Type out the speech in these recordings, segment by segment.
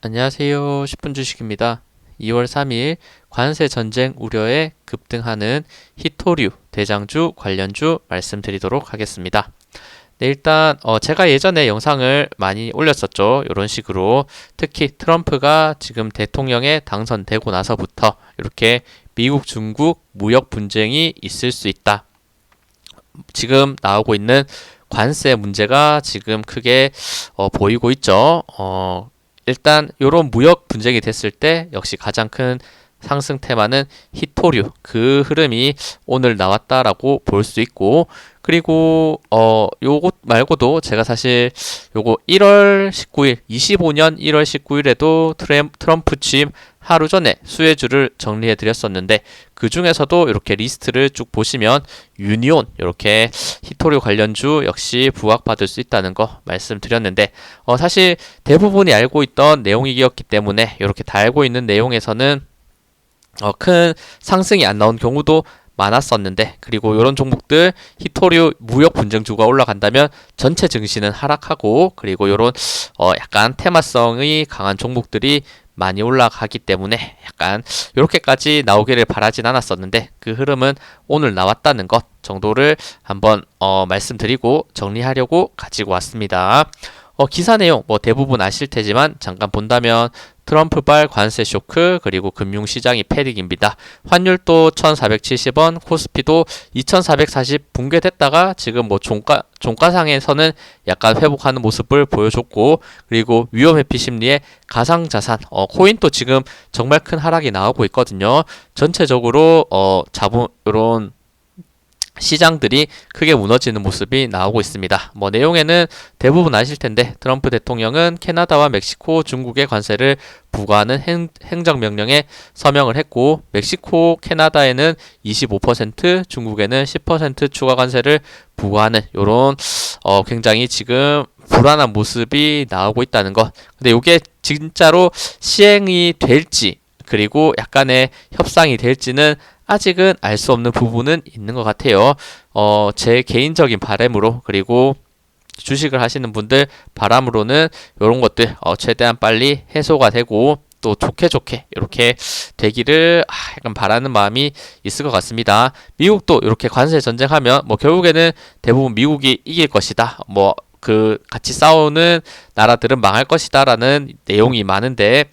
안녕하세요. 10분 주식입니다. 2월 3일 관세 전쟁 우려에 급등하는 히토류 대장주 관련주 말씀드리도록 하겠습니다. 네, 일단 어 제가 예전에 영상을 많이 올렸었죠. 이런 식으로 특히 트럼프가 지금 대통령에 당선되고 나서부터 이렇게 미국 중국 무역 분쟁이 있을 수 있다. 지금 나오고 있는 관세 문제가 지금 크게 어, 보이고 있죠. 어, 일단 이런 무역 분쟁이 됐을 때 역시 가장 큰 상승 테마는 히토류 그 흐름이 오늘 나왔다라고 볼 수 있고 그리고 어 요것 말고도 제가 사실 요거 1월 19일 25년 1월 19일에도 트럼프 취임 하루 전에 수혜주를 정리해 드렸었는데 그 중에서도 이렇게 리스트를 쭉 보시면 유니온 이렇게 히토류 관련주 역시 부각받을 수 있다는 거 말씀드렸는데 어 사실 대부분이 알고 있던 내용이었기 때문에 이렇게 다 알고 있는 내용에서는 어, 큰 상승이 안 나온 경우도 많았었는데 그리고 이런 종목들 히토류 무역 분쟁주가 올라간다면 전체 증시는 하락하고 그리고 이런 어 약간 테마성이 강한 종목들이 많이 올라가기 때문에 약간 이렇게까지 나오기를 바라진 않았었는데 그 흐름은 오늘 나왔다는 것 정도를 한번 어 말씀드리고 정리하려고 가지고 왔습니다. 어, 기사 내용 뭐 대부분 아실 테지만 잠깐 본다면 트럼프발 관세 쇼크 그리고 금융시장이 패닉입니다. 환율도 1,470원, 코스피도 2,440 붕괴됐다가 지금 뭐 종가 종가상에서는 약간 회복하는 모습을 보여줬고 그리고 위험 회피 심리에 가상 자산 어, 코인도 지금 정말 큰 하락이 나오고 있거든요. 전체적으로 어 자본 이런 시장들이 크게 무너지는 모습이 나오고 있습니다. 뭐 내용에는 대부분 아실 텐데 트럼프 대통령은 캐나다와 멕시코, 중국의 관세를 부과하는 행, 행정명령에 서명을 했고 멕시코, 캐나다에는 25%, 중국에는 10% 추가 관세를 부과하는 이런 어, 굉장히 지금 불안한 모습이 나오고 있다는 것. 근데 이게 진짜로 시행이 될지 그리고 약간의 협상이 될지는 아직은 알 수 없는 부분은 있는 것 같아요. 어, 제 개인적인 바램으로 그리고 주식을 하시는 분들 바람으로는 이런 것들 어, 최대한 빨리 해소가 되고 또 좋게 좋게 이렇게 되기를 아, 약간 바라는 마음이 있을 것 같습니다. 미국도 이렇게 관세 전쟁하면 뭐 결국에는 대부분 미국이 이길 것이다. 뭐 그 같이 싸우는 나라들은 망할 것이다라는 내용이 많은데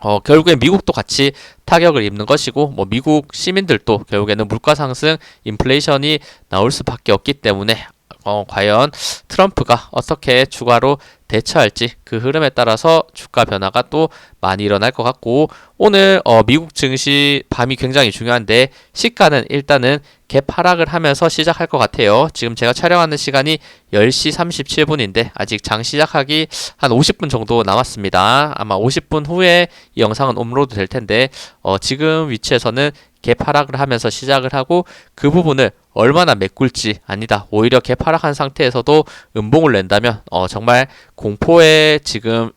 어, 결국엔 미국도 같이 타격을 입는 것이고, 뭐, 미국 시민들도 결국에는 물가 상승, 인플레이션이 나올 수밖에 없기 때문에, 어, 과연 트럼프가 어떻게 추가로 대처할지 그 흐름에 따라서 주가 변화가 또 많이 일어날 것 같고 오늘 어 미국 증시 밤이 굉장히 중요한데 시가는 일단은 갭 하락을 하면서 시작할 것 같아요. 지금 제가 촬영하는 시간이 10시 37분인데 아직 장 시작하기 한 50분 정도 남았습니다. 아마 50분 후에 이 영상은 업로드 될 텐데 어 지금 위치에서는 갭 하락을 하면서 시작을 하고 그 부분을 얼마나 메꿀지 아니다 오히려 갭 하락한 상태에서도 음봉을 낸다면 어 정말 공포에 지금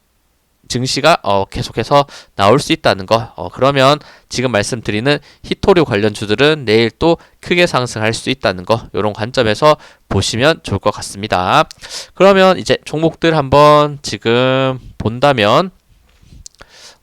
증시가 어, 계속해서 나올 수 있다는 거. 어, 그러면 지금 말씀드리는 히토류 관련 주들은 내일 또 크게 상승할 수 있다는 거. 이런 관점에서 보시면 좋을 것 같습니다. 그러면 이제 종목들 한번 지금 본다면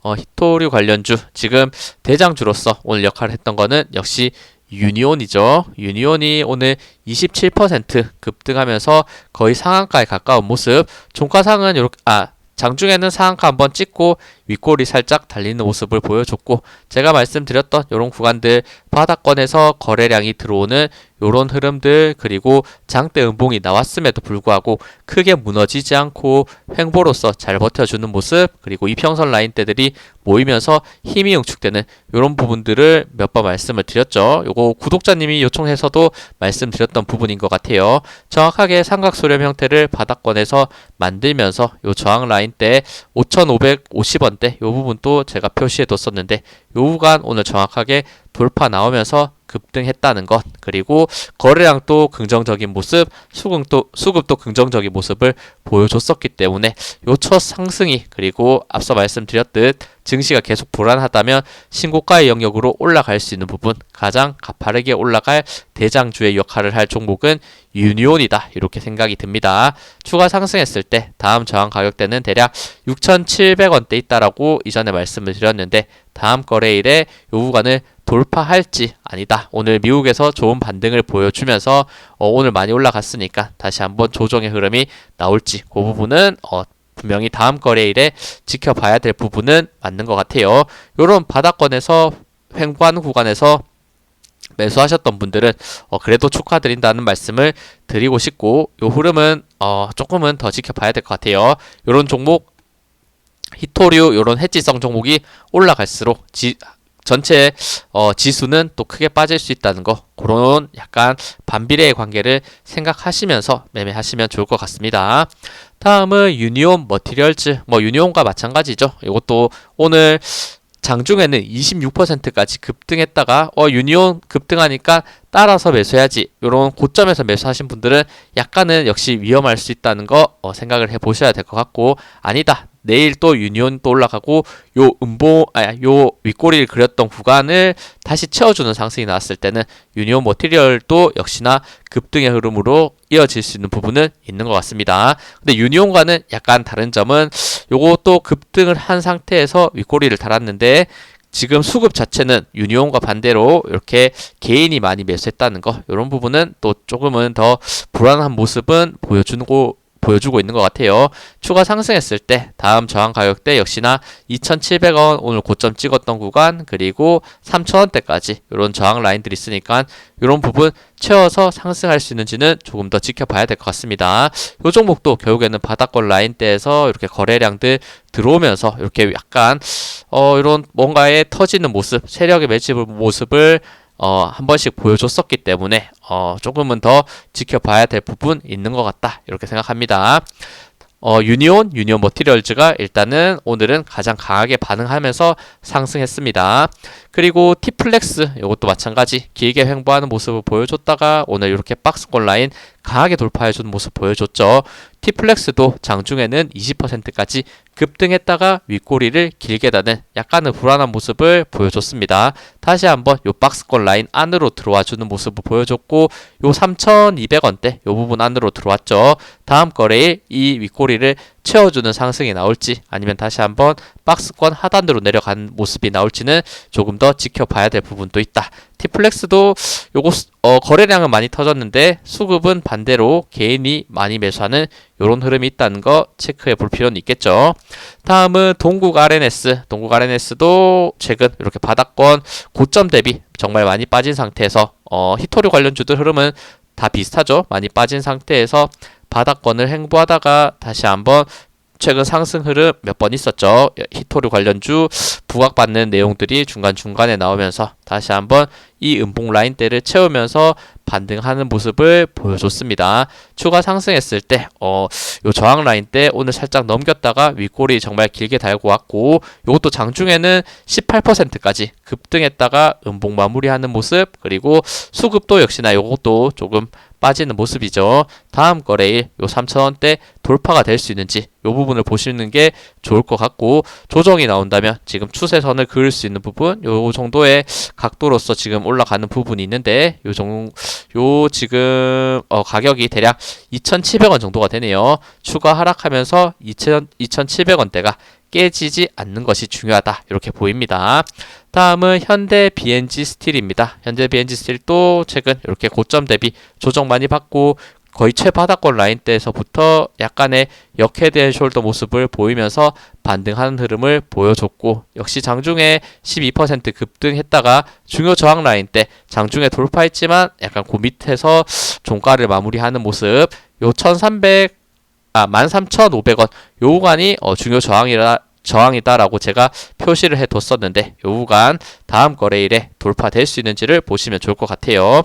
어, 히토류 관련주 지금 대장주로서 오늘 역할을 했던 거는 역시 유니온이죠. 유니온이 오늘 27% 급등하면서 거의 상한가에 가까운 모습. 종가상은 이렇게 아 장중에는 상한가 한번 찍고 윗골이 살짝 달리는 모습을 보여줬고 제가 말씀드렸던 이런 구간들 바닥권에서 거래량이 들어오는 이런 흐름들 그리고 장대 음봉이 나왔음에도 불구하고 크게 무너지지 않고 횡보로서 잘 버텨주는 모습 그리고 이평선 라인대들이 모이면서 힘이 응축되는 이런 부분들을 몇 번 말씀을 드렸죠. 요거 구독자님이 요청해서도 말씀드렸던 부분인 것 같아요. 정확하게 삼각소렴 형태를 바닥권에서 만들면서 요 저항 라인대 5,550원대 요 부분도 제가 표시해 뒀었는데 요 구간 오늘 정확하게 돌파 나오면서 급등했다는 것 그리고 거래량도 긍정적인 모습 수급도 수급도 긍정적인 모습을 보여줬었기 때문에 요첫 상승이 그리고 앞서 말씀드렸듯 증시가 계속 불안하다면 신고가의 영역으로 올라갈 수 있는 부분 가장 가파르게 올라갈 대장주의 역할을 할 종목은 유니온이다 이렇게 생각이 듭니다. 추가 상승했을 때 다음 저항 가격대는 대략 6,700원대 있다라고 이전에 말씀을 드렸는데 다음 거래일에 요 구간을 돌파할지 아니다. 오늘 미국에서 좋은 반등을 보여주면서 어, 오늘 많이 올라갔으니까 다시 한번 조정의 흐름이 나올지 그 부분은 어, 분명히 다음 거래일에 지켜봐야 될 부분은 맞는 것 같아요. 이런 바닥권에서 횡보하는 구간에서 매수하셨던 분들은 어, 그래도 축하드린다는 말씀을 드리고 싶고 요 흐름은 어, 조금은 더 지켜봐야 될 것 같아요. 이런 종목 히토류 이런 해지성 종목이 올라갈수록 지, 전체 어, 지수는 또 크게 빠질 수 있다는 거 그런 약간 반비례의 관계를 생각하시면서 매매하시면 좋을 것 같습니다. 다음은 유니온 머티리얼즈 뭐 유니온과 마찬가지죠. 이것도 오늘 장중에는 26%까지 급등했다가 어 유니온 급등하니까 따라서 매수해야지 이런 고점에서 매수하신 분들은 약간은 역시 위험할 수 있다는 거 어, 생각을 해 보셔야 될 것 같고 아니다 내일 또 유니온 또 올라가고 요 음보 아요 윗꼬리를 그렸던 구간을 다시 채워주는 상승이 나왔을 때는 유니온 머티리얼도 역시나 급등의 흐름으로 이어질 수 있는 부분은 있는 것 같습니다. 근데 유니온과는 약간 다른 점은 요것도 급등을 한 상태에서 윗꼬리를 달았는데 지금 수급 자체는 유니온과 반대로 이렇게 개인이 많이 매수했다는 거 이런 부분은 또 조금은 더 불안한 모습은 보여주고 보여주고 있는 것 같아요. 추가 상승했을 때 다음 저항 가격대 역시나 2,700원 오늘 고점 찍었던 구간 그리고 3,000원대까지 이런 저항 라인들이 있으니까 이런 부분 채워서 상승할 수 있는지는 조금 더 지켜봐야 될 것 같습니다. 이 종목도 결국에는 바닥권 라인대에서 이렇게 거래량들 들어오면서 이렇게 약간 어 이런 뭔가에 터지는 모습, 세력의 매집 모습을 어, 한 번씩 보여줬었기 때문에 어, 조금은 더 지켜봐야 될 부분 있는 것 같다 이렇게 생각합니다. 어, 유니온, 유니온 머티리얼즈가 일단은 오늘은 가장 강하게 반응하면서 상승했습니다. 그리고 티플렉스 이것도 마찬가지 길게 횡보하는 모습을 보여줬다가 오늘 이렇게 박스권 라인 강하게 돌파해주는 모습 보여줬죠. 티플렉스도 장중에는 20%까지 급등했다가 윗꼬리를 길게 다는 약간은 불안한 모습을 보여줬습니다. 다시 한번 요 박스권 라인 안으로 들어와 주는 모습을 보여줬고 요 3,200원대 요 부분 안으로 들어왔죠. 다음 거래일 이 윗꼬리를 채워주는 상승이 나올지 아니면 다시 한번 박스권 하단으로 내려간 모습이 나올지는 조금 더 지켜봐야 될 부분도 있다. 티플렉스도 요거 어, 거래량은 많이 터졌는데 수급은 반대로 개인이 많이 매수하는 이런 흐름이 있다는 거 체크해 볼 필요는 있겠죠. 다음은 동국 RNS. 동국 RNS도 최근 이렇게 바닥권 고점 대비 정말 많이 빠진 상태에서 어, 히토류 관련주들 흐름은 다 비슷하죠. 많이 빠진 상태에서 바닥권을 행보하다가 다시 한번 최근 상승 흐름 몇 번 있었죠. 히토류 관련주 부각받는 내용들이 중간중간에 나오면서 다시 한번 이 음봉 라인대를 채우면서 반등하는 모습을 보여줬습니다. 추가 상승했을 때, 어, 요 저항 라인 때 오늘 살짝 넘겼다가 윗골이 정말 길게 달고 왔고, 요것도 장중에는 18%까지 급등했다가 음봉 마무리하는 모습, 그리고 수급도 역시나 요것도 조금 빠지는 모습이죠. 다음 거래일 요 3,000원대 돌파가 될 수 있는지 요 부분을 보시는 게 좋을 것 같고 조정이 나온다면 지금 추세선을 그을 수 있는 부분 요 정도의 각도로서 지금 올라가는 부분이 있는데 요 정, 요 지금 어 가격이 대략 2,700원 정도가 되네요. 추가 하락하면서 2,000, 2,700원대가 깨지지 않는 것이 중요하다. 이렇게 보입니다. 다음은 현대 BNG 스틸입니다. 현대 BNG 스틸도 최근 이렇게 고점 대비 조정 많이 받고 거의 최바닥권 라인대에서부터 약간의 역헤드 숄더 모습을 보이면서 반등하는 흐름을 보여줬고 역시 장중에 12% 급등했다가 중요 저항 라인대 장중에 돌파했지만 약간 그 밑에서 종가를 마무리하는 모습 요 1300, 아 13,500원 요 구간이 어, 중요 저항이라 저항이다라고 제가 표시를 해뒀었는데 요 구간 다음 거래일에 돌파될 수 있는지를 보시면 좋을 것 같아요.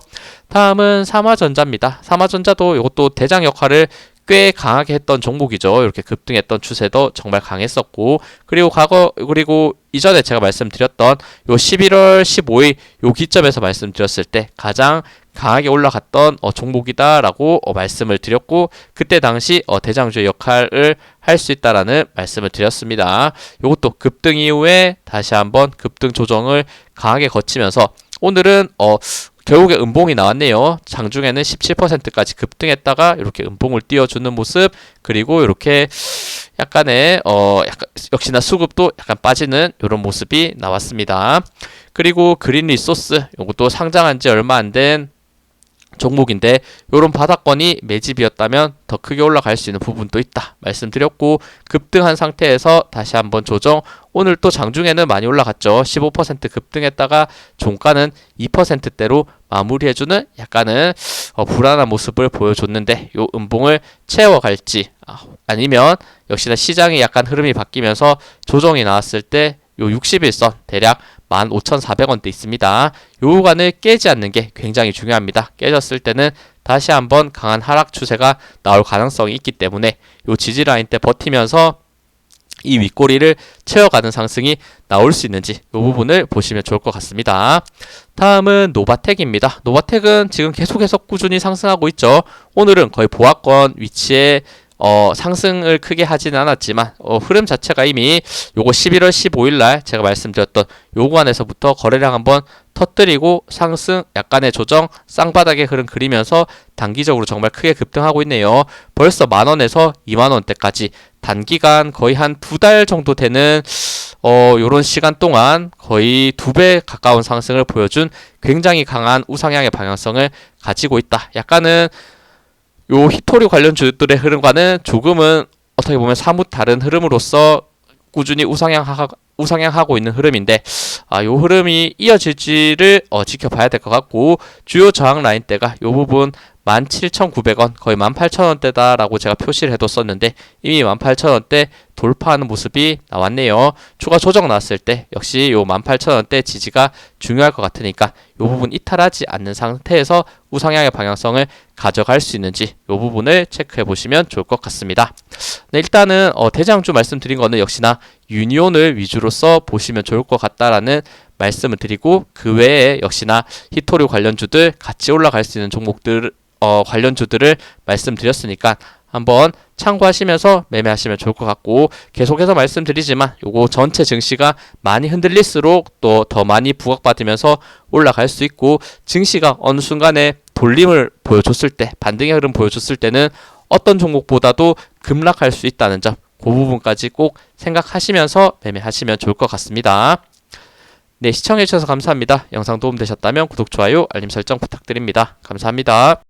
다음은 삼화전자입니다. 삼화전자도 이것도 대장 역할을 꽤 강하게 했던 종목이죠. 이렇게 급등했던 추세도 정말 강했었고 그리고 과거 그리고 이전에 제가 말씀드렸던 요 11월 15일 요 기점에서 말씀드렸을 때 가장 강하게 올라갔던 어, 종목이다라고 어, 말씀을 드렸고 그때 당시 어, 대장주의 역할을 할 수 있다라는 말씀을 드렸습니다. 요것도 급등 이후에 다시 한번 급등 조정을 강하게 거치면서 오늘은 어 결국에 음봉이 나왔네요. 장중에는 17%까지 급등했다가 이렇게 음봉을 띄워주는 모습 그리고 이렇게 약간의 어 약간 역시나 수급도 약간 빠지는 이런 모습이 나왔습니다. 그리고 그린 리소스 이것도 상장한 지 얼마 안 된 종목인데 이런 바닥권이 매집이었다면 더 크게 올라갈 수 있는 부분도 있다 말씀드렸고 급등한 상태에서 다시 한번 조정. 오늘 또 장중에는 많이 올라갔죠. 15% 급등했다가 종가는 2%대로 마무리해주는 약간은 어, 불안한 모습을 보여줬는데 요 음봉을 채워갈지 아, 아니면 역시나 시장의 약간 흐름이 바뀌면서 조정이 나왔을 때 요 60일선 대략 15,400원대 있습니다. 요 구간을 깨지 않는 게 굉장히 중요합니다. 깨졌을 때는 다시 한번 강한 하락 추세가 나올 가능성이 있기 때문에 요 지지 라인 때 버티면서 이 윗꼬리를 채워가는 상승이 나올 수 있는지 이 부분을 보시면 좋을 것 같습니다. 다음은 노바텍입니다. 노바텍은 지금 계속해서 꾸준히 상승하고 있죠. 오늘은 거의 보합권 위치에 어, 상승을 크게 하지는 않았지만 어, 흐름 자체가 이미 요거 11월 15일 날 제가 말씀드렸던 요 구간에서부터 거래량 한번 터뜨리고 상승 약간의 조정 쌍바닥의 흐름 그리면서 단기적으로 정말 크게 급등하고 있네요. 벌써 만 원에서 2만 원대까지 단기간 거의 한 두 달 정도 되는 어 요런 시간 동안 거의 두 배 가까운 상승을 보여준 굉장히 강한 우상향의 방향성을 가지고 있다. 약간은 요 히토리 관련 주들의 흐름과는 조금은 어떻게 보면 사뭇 다른 흐름으로서 꾸준히 우상향하, 우상향하고 있는 흐름인데 아, 요 흐름이 이어질지를 어, 지켜봐야 될 것 같고 주요 저항 라인대가 요 부분 17,900원 거의 18,000원대다 라고 제가 표시를 해뒀었는데 이미 18,000원대 돌파하는 모습이 나왔네요. 추가 조정 나왔을 때 역시 요 18,000원대 지지가 중요할 것 같으니까 요 부분 이탈하지 않는 상태에서 우상향의 방향성을 가져갈 수 있는지 요 부분을 체크해 보시면 좋을 것 같습니다. 네, 일단은 어, 대장주 말씀드린 거는 역시나 유니온을 위주로서 보시면 좋을 것 같다라는 말씀을 드리고 그 외에 역시나 히토류 관련주들 같이 올라갈 수 있는 종목들 어, 관련 주들을 말씀드렸으니까 한번 참고하시면서 매매하시면 좋을 것 같고 계속해서 말씀드리지만 요거 전체 증시가 많이 흔들릴수록 또 더 많이 부각받으면서 올라갈 수 있고 증시가 어느 순간에 돌림을 보여줬을 때 반등의 흐름 보여줬을 때는 어떤 종목보다도 급락할 수 있다는 점 그 부분까지 꼭 생각하시면서 매매하시면 좋을 것 같습니다. 네, 시청해주셔서 감사합니다. 영상 도움되셨다면 구독, 좋아요, 알림 설정 부탁드립니다. 감사합니다.